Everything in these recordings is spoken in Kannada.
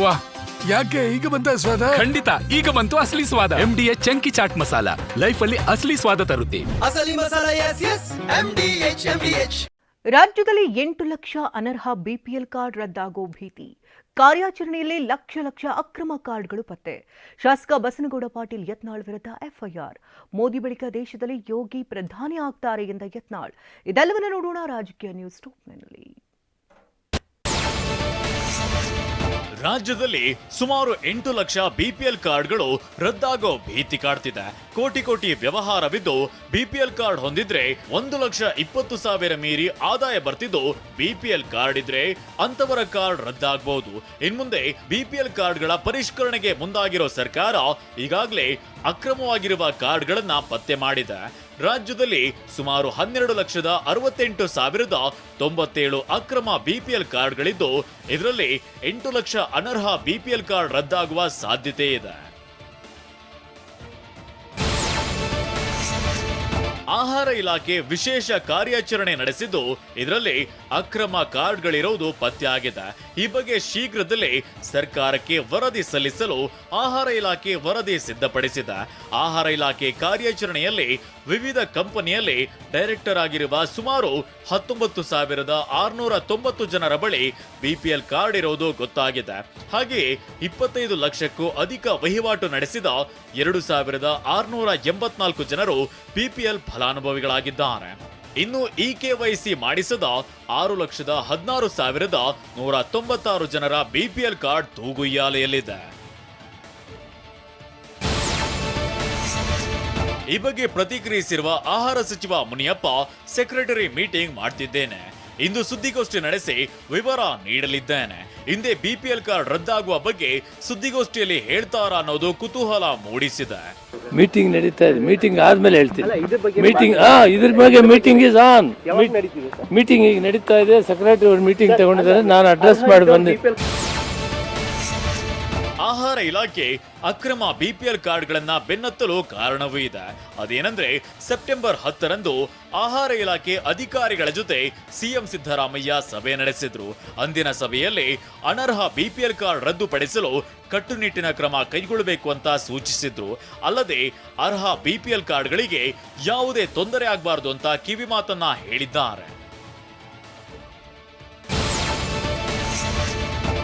ವಾ ಯಾಕೆ ಈಗ ಬಂತ ಸ್ವಾದ ಖಂಡಿತ ಈಗ ಬಂತು ಅಸಲಿ ಸ್ವಾದ. M D H chunky chaat masala. Life ಅಲ್ಲಿ ಅಸಲಿ ಸ್ವಾದ ತರುತ್ತೆ. ಅಸಲಿ ಮಸಾಲ ಎಸ್ ಎಸ್ ರಾಜ್ಯದಲ್ಲಿ ಎಂಟು ಲಕ್ಷ ಅನರ್ಹ ಬಿಪಿಎಲ್ ಕಾರ್ಡ್ ರದ್ದಾಗೋ ಭೀತಿ. ಕಾರ್ಯಾಚರಣೆಯಲ್ಲಿ ಲಕ್ಷ ಲಕ್ಷ ಅಕ್ರಮ ಕಾರ್ಡ್ಗಳು ಪತ್ತೆ. ಶಾಸಕ ಬಸನಗೌಡ ಪಾಟೀಲ್ ಯತ್ನಾಳ್ ವಿರುದ್ಧ ಎಫ್ಐಆರ್ ಮೋದಿ ಬಳಿಕ ದೇಶದಲ್ಲಿ ಯೋಗಿ ಪ್ರಧಾನಿ ಆಗ್ತಾರೆ ಎಂದ ಯತ್ನಾಳ್. ಇದೆಲ್ಲವನ್ನ ನೋಡೋಣ ರಾಜಕೀಯ ನ್ಯೂಸ್ ಟೂಪ್ನಲ್ಲಿ ರಾಜ್ಯದಲ್ಲಿ ಸುಮಾರು ಎಂಟು ಲಕ್ಷ ಬಿಪಿಎಲ್ ಕಾರ್ಡ್ಗಳು ರದ್ದಾಗೋ ಭೀತಿ ಕಾಡ್ತಿದೆ. ಕೋಟಿ ಕೋಟಿ ವ್ಯವಹಾರವಿದ್ದು ಬಿಪಿಎಲ್ ಕಾರ್ಡ್ ಹೊಂದಿದ್ರೆ ಒಂದು ಲಕ್ಷ ಇಪ್ಪತ್ತು ಸಾವಿರ ಮೀರಿ ಆದಾಯ ಬರ್ತಿದ್ದು ಬಿಪಿಎಲ್ ಕಾರ್ಡ್ ಇದ್ರೆ ಅಂತವರ ಕಾರ್ಡ್ ರದ್ದಾಗಬಹುದು ಇನ್ಮುಂದೆ ಬಿಪಿಎಲ್ ಕಾರ್ಡ್ಗಳ ಪರಿಷ್ಕರಣೆಗೆ ಮುಂದಾಗಿರೋ ಸರ್ಕಾರ ಈಗಾಗಲೇ ಅಕ್ರಮವಾಗಿರುವ ಕಾರ್ಡ್ಗಳನ್ನ ಪತ್ತೆ ಮಾಡಿದೆ. ರಾಜ್ಯದಲ್ಲಿ ಸುಮಾರು ಹನ್ನೆರಡು ಲಕ್ಷದ ಅರವತ್ತೆಂಟು ಸಾವಿರದ ತೊಂಬತ್ತೇಳು ಅಕ್ರಮ ಬಿಪಿಎಲ್ ಕಾರ್ಡ್ಗಳಿದ್ದು, ಇದರಲ್ಲಿ ಎಂಟು ಲಕ್ಷ ಅನರ್ಹ ಬಿಪಿಎಲ್ ಕಾರ್ಡ್ ರದ್ದಾಗುವ ಸಾಧ್ಯತೆ ಇದೆ. ಆಹಾರ ಇಲಾಖೆ ವಿಶೇಷ ಕಾರ್ಯಾಚರಣೆ ನಡೆಸಿದ್ದು, ಇದರಲ್ಲಿ ಅಕ್ರಮ ಕಾರ್ಡ್ಗಳಿರುವುದು ಪತ್ತೆಯಾಗಿದೆ ಈ ಬಗ್ಗೆ ಶೀಘ್ರದಲ್ಲೇ ಸರ್ಕಾರಕ್ಕೆ ವರದಿ ಸಲ್ಲಿಸಲು ಆಹಾರ ಇಲಾಖೆ ವರದಿ ಸಿದ್ಧಪಡಿಸಿದೆ. ಆಹಾರ ಇಲಾಖೆ ಕಾರ್ಯಾಚರಣೆಯಲ್ಲಿ ವಿವಿಧ ಕಂಪನಿಯಲ್ಲಿ ಡೈರೆಕ್ಟರ್ ಆಗಿರುವ ಸುಮಾರು ಹತ್ತೊಂಬತ್ತು ಸಾವಿರದ ಆರುನೂರ ತೊಂಬತ್ತು ಜನರ ಬಳಿ ಬಿಪಿಎಲ್ ಕಾರ್ಡ್ ಇರೋದು ಗೊತ್ತಾಗಿದೆ. ಹಾಗೆಯೇ ಇಪ್ಪತ್ತೈದು ಲಕ್ಷಕ್ಕೂ ಅಧಿಕ ವಹಿವಾಟು ನಡೆಸಿದ ಎರಡು ಸಾವಿರದ ಆರುನೂರ ಎಂಬತ್ನಾಲ್ಕು ಜನರು ಬಿಪಿಎಲ್ ಫಲಾನುಭವಿಗಳಾಗಿದ್ದಾರೆ ಇನ್ನು ಇ ಕೆವೈಸಿ ಮಾಡಿಸದ ಆರು ಲಕ್ಷದ ಹದಿನಾರು ಸಾವಿರದ ನೂರ ತೊಂಬತ್ತಾರು ಜನರ ಬಿಪಿಎಲ್ ಕಾರ್ಡ್ ತೂಗುಯ್ಯಾಲೆಯಲ್ಲಿದೆ ಈ ಬಗ್ಗೆ ಪ್ರತಿಕ್ರಿಯಿಸಿರುವ ಆಹಾರ ಸಚಿವ ಮುನಿಯಪ್ಪ, ಸೆಕ್ರೆಟರಿ ಮೀಟಿಂಗ್ ಮಾಡ್ತಿದ್ದೇನೆ. ಇಂದು ಸುದ್ದಿಗೋಷ್ಠಿ ನಡೆಸಿ ವಿವರ ನೀಡಲಿದ್ದೇನೆ. ಹಿಂದೆ ಬಿಪಿಎಲ್ ಕಾರ್ಡ್ ರದ್ದಾಗುವ ಬಗ್ಗೆ ಸುದ್ದಿಗೋಷ್ಠಿಯಲ್ಲಿ ಹೇಳ್ತಾರಾ ಅನ್ನೋದು ಕುತೂಹಲ ಮೂಡಿಸಿದೆ. ಮೀಟಿಂಗ್ ನಡೀತಾ ಇದೆ. ಮೀಟಿಂಗ್ ಆದ್ಮೇಲೆ ಹೇಳ್ತೀನಿ. ಮೀಟಿಂಗ್ ಹಾ ಇದ್ರ ಬಗ್ಗೆ ಮೀಟಿಂಗ್ ಇಸ್ ಆನ್ ಮೀಟಿಂಗ್ ಈಗ ನಡೀತಾ ಇದೆ. ಸೆಕ್ರೆಟರಿ ಅವ್ರು ಮೀಟಿಂಗ್ ತಗೊಂಡಿದ್ದಾರೆ. ನಾನು ಅಡ್ರೆಸ್ ಮಾಡಿ ಬಂದೆ. ಆಹಾರ ಇಲಾಖೆ ಅಕ್ರಮ ಬಿಪಿಎಲ್ ಕಾರ್ಡ್ಗಳನ್ನು ಬೆನ್ನತ್ತಲು ಕಾರಣವೂ ಇದೆ. ಅದೇನೆಂದ್ರೆ, ಸೆಪ್ಟೆಂಬರ್ ಹತ್ತರಂದು ಆಹಾರ ಇಲಾಖೆ ಅಧಿಕಾರಿಗಳ ಜೊತೆ ಸಿಎಂ ಸಿದ್ದರಾಮಯ್ಯ ಸಭೆ ನಡೆಸಿದ್ರು. ಅಂದಿನ ಸಭೆಯಲ್ಲಿ ಅನರ್ಹ ಬಿಪಿಎಲ್ ಕಾರ್ಡ್ ರದ್ದುಪಡಿಸಲು ಕಟ್ಟುನಿಟ್ಟಿನ ಕ್ರಮ ಕೈಗೊಳ್ಳಬೇಕು ಅಂತ ಸೂಚಿಸಿದ್ರು. ಅಲ್ಲದೆ, ಅರ್ಹ ಬಿಪಿಎಲ್ ಕಾರ್ಡ್ಗಳಿಗೆ ಯಾವುದೇ ತೊಂದರೆ ಆಗಬಾರದು ಅಂತ ಕಿವಿಮಾತನ್ನ ಹೇಳಿದ್ದಾರೆ.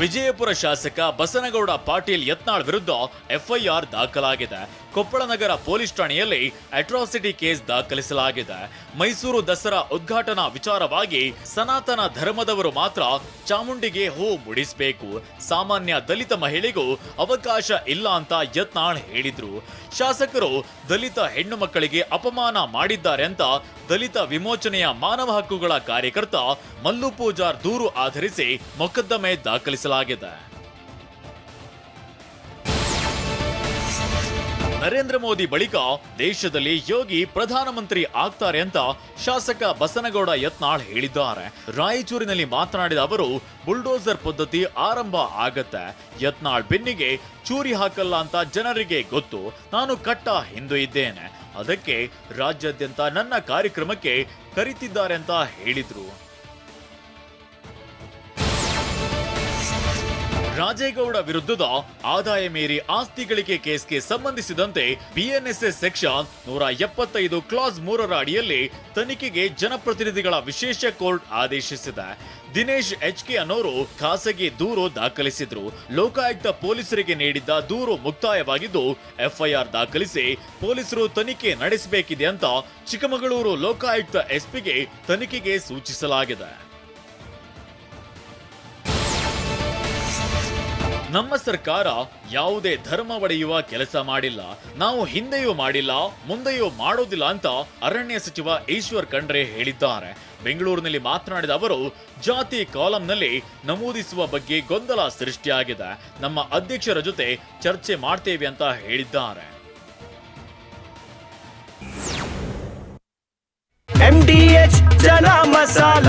ವಿಜಯಪುರ ಶಾಸಕ ಬಸನಗೌಡ ಪಾಟೀಲ್ ಯತ್ನಾಳ್ ವಿರುದ್ಧ ಎಫ್ಐಆರ್ ದಾಖಲಾಗಿದೆ. ಕೊಪ್ಪಳ ನಗರ ಪೊಲೀಸ್ ಠಾಣೆಯಲ್ಲಿ ಅಟ್ರಾಸಿಟಿ ಕೇಸ್ ದಾಖಲಿಸಲಾಗಿದೆ. ಮೈಸೂರು ದಸರಾ ಉದ್ಘಾಟನಾ ವಿಚಾರವಾಗಿ ಸನಾತನ ಧರ್ಮದವರು ಮಾತ್ರ ಚಾಮುಂಡಿಗೆ ಹೂ ಮುಡಿಸಬೇಕು. ಸಾಮಾನ್ಯ ದಲಿತ ಮಹಿಳೆಗೂ ಅವಕಾಶ ಇಲ್ಲ ಅಂತ ಯತ್ನಾಳ್ ಹೇಳಿದ್ರು. ಶಾಸಕರು ದಲಿತ ಹೆಣ್ಣು ಮಕ್ಕಳಿಗೆ ಅಪಮಾನ ಮಾಡಿದ್ದಾರೆ ಅಂತ ದಲಿತ ವಿಮೋಚನೆಯ ಮಾನವ ಹಕ್ಕುಗಳ ಕಾರ್ಯಕರ್ತ ಮಲ್ಲು ಪೂಜಾರ್ ದೂರು ಆಧರಿಸಿ ಮೊಕದ್ದಮೆ ದಾಖಲಿಸಲಾಗಿದೆ. ನರೇಂದ್ರ ಮೋದಿ ಬಳಿಕ ದೇಶದಲ್ಲಿ ಯೋಗಿ ಪ್ರಧಾನಮಂತ್ರಿ ಆಗ್ತಾರೆ ಅಂತ ಶಾಸಕ ಬಸನಗೌಡ ಯತ್ನಾಳ್ ಹೇಳಿದ್ದಾರೆ. ರಾಯಚೂರಿನಲ್ಲಿ ಮಾತನಾಡಿದ ಅವರು, ಬುಲ್ಡೋಸರ್ ಪದ್ಧತಿ ಆರಂಭ ಆಗತ್ತೆ. ಯತ್ನಾಳ್ ಬೆನ್ನಿಗೆ ಚೂರಿ ಹಾಕಲ್ಲ ಅಂತ ಜನರಿಗೆ ಗೊತ್ತು. ನಾನು ಕಟ್ಟ ಹಿಂದೂ ಇದ್ದೇನೆ. ಅದಕ್ಕೆ ರಾಜ್ಯಾದ್ಯಂತ ನನ್ನ ಕಾರ್ಯಕ್ರಮಕ್ಕೆ ಕರೀತಿದ್ದಾರೆ ಅಂತ ಹೇಳಿದ್ರು. ರಾಜೇಗೌಡ ವಿರುದ್ಧದ ಆದಾಯ ಮೀರಿ ಆಸ್ತಿ ಗಳಿಕೆ ಕೇಸ್ಗೆ ಸಂಬಂಧಿಸಿದಂತೆ ಬಿಎನ್ಎಸ್ಎಸ್ ಸೆಕ್ಷನ್ ನೂರ ಎಪ್ಪತ್ತೈದು ಕ್ಲಾಸ್ ಮೂರರ ಅಡಿಯಲ್ಲಿ ತನಿಖೆಗೆ ಜನಪ್ರತಿನಿಧಿಗಳ ವಿಶೇಷ ಕೋರ್ಟ್ ಆದೇಶಿಸಿದೆ. ದಿನೇಶ್ ಎಚ್ ಕೆ ಅನ್ನೋರು ಖಾಸಗಿ ದೂರು ದಾಖಲಿಸಿದ್ರು. ಲೋಕಾಯುಕ್ತ ಪೊಲೀಸರಿಗೆ ನೀಡಿದ್ದ ದೂರು ಮುಕ್ತಾಯವಾಗಿದ್ದು ಎಫ್ಐಆರ್ ದಾಖಲಿಸಿ ಪೊಲೀಸರು ತನಿಖೆ ನಡೆಸಬೇಕಿದೆ ಅಂತ ಚಿಕ್ಕಮಗಳೂರು ಲೋಕಾಯುಕ್ತ ಎಸ್ಪಿಗೆ ತನಿಖೆಗೆ ಸೂಚಿಸಲಾಗಿದೆ. ನಮ್ಮ ಸರ್ಕಾರ ಯಾವುದೇ ಧರ್ಮ ಒಡೆಯುವ ಕೆಲಸ ಮಾಡಿಲ್ಲ. ನಾವು ಹಿಂದೆಯೂ ಮಾಡಿಲ್ಲ, ಮುಂದೆಯೂ ಮಾಡೋದಿಲ್ಲ ಅಂತ ಅರಣ್ಯ ಸಚಿವ ಈಶ್ವರ್ ಖಂಡ್ರೆ ಹೇಳಿದ್ದಾರೆ. ಬೆಂಗಳೂರಿನಲ್ಲಿ ಮಾತನಾಡಿದ ಅವರು, ಜಾತಿ ಕಾಲಂನಲ್ಲಿ ನಮೂದಿಸುವ ಬಗ್ಗೆ ಗೊಂದಲ ಸೃಷ್ಟಿಯಾಗಿದೆ. ನಮ್ಮ ಅಧ್ಯಕ್ಷರ ಜೊತೆ ಚರ್ಚೆ ಮಾಡ್ತೇವೆ ಅಂತ ಹೇಳಿದ್ದಾರೆ. M D H masala.